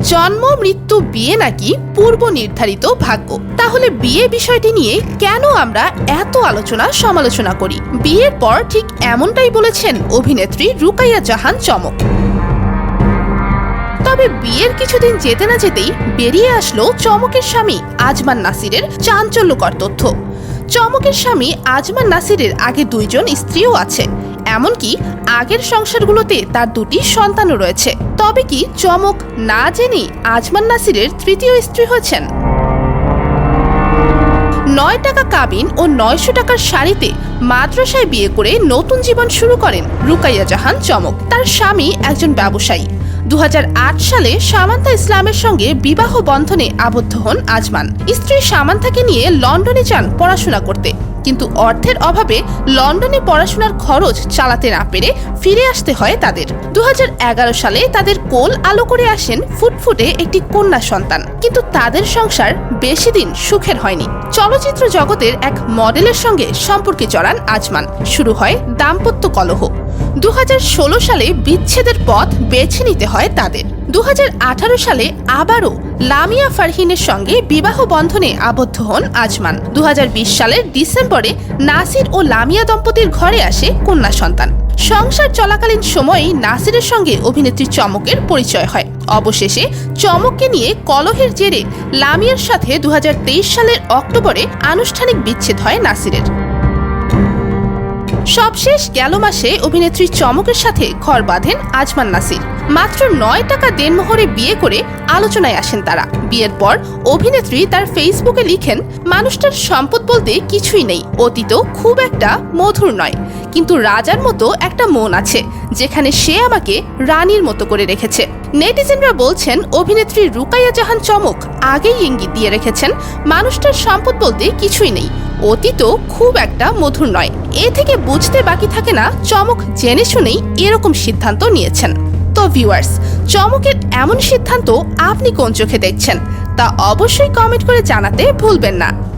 জন্ম, মৃত্যু, বিয়ে নাকি পূর্ব নির্ধারিত ভাগ্য? তাহলে বিয়ে বিষয়টি নিয়ে কেন আমরা এত আলোচনা, সমালোচনা করি? বিয়ের পর ঠিক এমনটাই বলেছেন অভিনেত্রী রুকাইয়া জাহান চমক। তবে বিয়ের কিছুদিন যেতে না যেতেই বেরিয়ে আসলো চমকের স্বামী আজমান নাসিরের চাঞ্চল্যকর তথ্য। চমকের স্বামী আজমান নাসিরের আগে দুইজন স্ত্রীও আছে। এমনকি আগের সংসারগুলোতে তার দুটি সন্তানও রয়েছে। তবে কি চমক না জেনেই আজমান নাসিরের তৃতীয় স্ত্রী হয়েছেন? নয় টাকা কাবিন ও নয়শো টাকার শাড়িতে মাদ্রাসায় বিয়ে করে নতুন জীবন শুরু করেন রুকাইয়া জাহান চমক। তার স্বামী একজন ব্যবসায়ী। দু হাজার আট সালে সামান্তা ইসলামের সঙ্গে বিবাহ বন্ধনে আবদ্ধ হন আজমান। স্ত্রী সামান্তাকে নিয়ে লন্ডনে যান পড়াশোনা করতে। কিন্তু অর্থের অভাবে লন্ডনে পড়াশোনার খরচ চালাতে না পেরে ফিরে আসতে হয় তাদের। দু হাজার এগারো সালে তাদের কোল আলো করে আসেন ফুটফুটে একটি কন্যা সন্তান। কিন্তু তাদের সংসার বেশি দিন সুখের হয়নি। চলচ্চিত্র জগতের এক মডেলের সঙ্গে সম্পর্কে জড়ান আজমান। শুরু হয় দাম্পত্য কলহ। দু হাজার ষোলো সালে বিচ্ছেদের পথ বেছে নিতে হয় তাদের। দুহাজার আঠারো সালে আবারও লামিয়া ফারহিনের সঙ্গে বিবাহ বন্ধনে আবদ্ধ হন আজমান। দুহাজার বিশ সালের ডিসেম্বরে নাসির ও লামিয়া দম্পতির ঘরে আসে কন্যা সন্তান। সংসার চলাকালীন সময়ে নাসিরের সঙ্গে অভিনেত্রী চমকের পরিচয় হয়। অবশেষে চমককে নিয়ে কলহের জেরে লামিয়ার সাথে দু হাজার তেইশ সালের অক্টোবরে আনুষ্ঠানিক বিচ্ছেদ হয় নাসিরের। সবশেষ গেল মাসে অভিনেত্রী চমকের সাথে ঘর বাঁধেন আজমান নাসির। মাত্র নয় টাকা দেনমোহরে বিয়ে করে আলোচনায় আসেন তারা। বিয়ের পর অভিনেত্রী তার ফেসবুকে লিখেন, মানুষটার সম্পদ বলতে কিছুই নেই। অতীত খুব একটা মধুর নয়। কিন্তু রাজার মতো একটা মন আছে, যেখানে সে আমাকে রানীর মতো করে রেখেছে। নেটিজেনরা বলছেন, অভিনেত্রী রুকাইয়া জাহান চমক আগেই ইঙ্গিত দিয়ে রেখেছেন, মানুষটার সম্পদ বলতে কিছুই নেই। অতীত খুব একটা মধুর নয়। এ থেকে বুঝতে বাকি থাকে না, চমক জেনে শুনেই এরকম সিদ্ধান্ত নিয়েছেন। তো ভিউয়ার্স চমকের এমন সিদ্ধান্ত আপনি কোন চোখে দেখছেন? তা অবশ্যই কমেন্ট করে জানাতে ভুলবেন না।